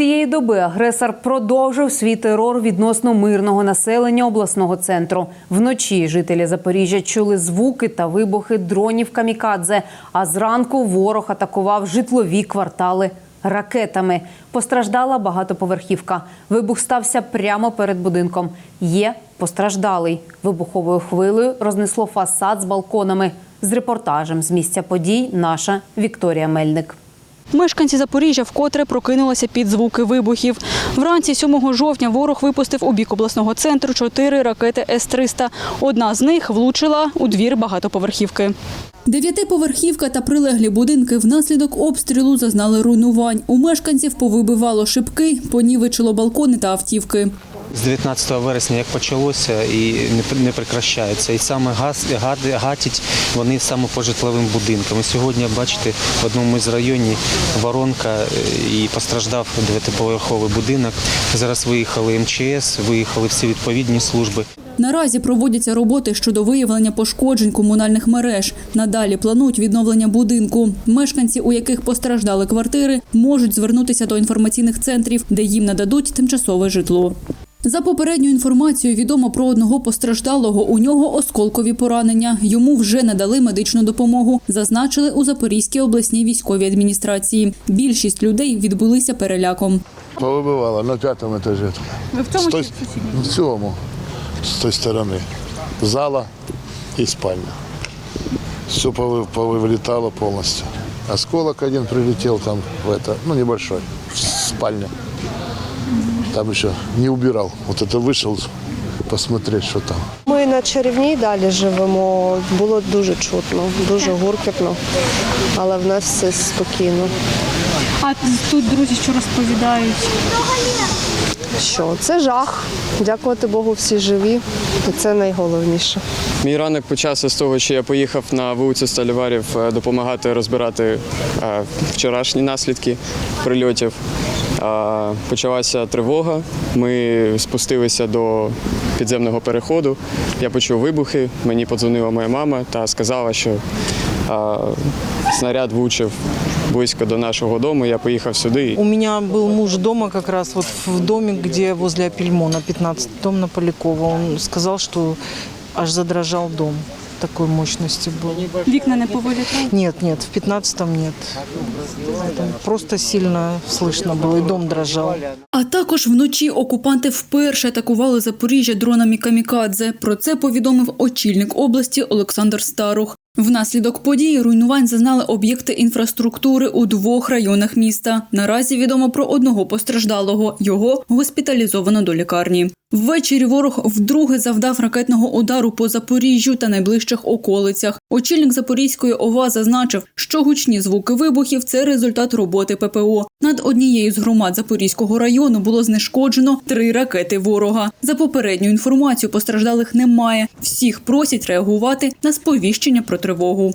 Цієї доби агресор продовжив свій терор відносно мирного населення обласного центру. Вночі жителі Запоріжжя чули звуки та вибухи дронів камікадзе. А зранку ворог атакував житлові квартали ракетами. Постраждала багатоповерхівка. Вибух стався прямо перед будинком. Є постраждалий. Вибуховою хвилею рознесло фасад з балконами. З репортажем з місця подій наша Вікторія Мельник. Мешканці Запоріжжя вкотре прокинулися під звуки вибухів. Вранці 7 жовтня ворог випустив у бік обласного центру чотири ракети С-300. Одна з них влучила у двір багатоповерхівки. Дев'ятиповерхівка та прилеглі будинки внаслідок обстрілу зазнали руйнувань. У мешканців повибивало шибки, понівечило балкони та автівки. З 19 вересня як почалося і не, прекращається. І саме газ, гад, гатять вони саме по житловим будинкам. І сьогодні, бачите, в одному із районів воронка е, і постраждав дев'ятиповерховий будинок. Зараз виїхали МЧС, виїхали всі відповідні служби. Наразі проводяться роботи щодо виявлення пошкоджень комунальних мереж. Надалі планують відновлення будинку. Мешканці, у яких постраждали квартири, можуть звернутися до інформаційних центрів, де їм нададуть тимчасове житло. За попередньою інформацією відомо про одного постраждалого. У нього осколкові поранення. Йому вже надали медичну допомогу. Зазначили у Запорізькій обласній військовій адміністрації. Більшість людей відбулися переляком. Повибивало на п'ятому етажі. Ви в цьому чи в цьому, з тої сторони. Зала і спальня. Все повы- повылетало полностью. Осколок один прилетел там в это, ну небольшой, в спальню. Там еще не убирал. Вот это вышел посмотреть, что там. Ми на чарівній далі живемо. Було дуже чутно, дуже гуркітно, але в нас все спокійно. А тут друзі, що розповідають? Що це жах. Дякувати Богу, всі живі, і це найголовніше. Мій ранок почався з того, що я поїхав на вулицю Сталіварів е, допомагати розбирати е, вчорашні наслідки прильотів. Почалася тривога. Ми спустилися до підземного переходу. Я почув вибухи. Мені подзвонила моя мама та сказала, що снаряд влучив близько до нашого дому. Я поїхав сюди. У меня был муж дома как раз в доме, где возле Апельмона, 15 дом на Полякова. Он сказал, что аж задрожал дом Такой мощности был. Вікна не повилітали? Нет, нет, в 15-м нет. Там просто сильно слышно было, и дом дрожал. А також вночі окупанти вперше атакували Запоріжжя дронами камікадзе. Про це повідомив очільник області Олександр Старух. Внаслідок подій руйнувань зазнали об'єкти інфраструктури у двох районах міста. Наразі відомо про одного постраждалого. Його госпіталізовано до лікарні. Ввечері ворог вдруге завдав ракетного удару по Запоріжжю та найближчих околицях. Очільник Запорізької ОВА зазначив, що гучні звуки вибухів це результат роботи ППО. Над однією з громад Запорізького району було знешкоджено три ракети ворога. За попередню інформацію постраждалих немає. Всіх просять реагувати на сповіщення про тривогу.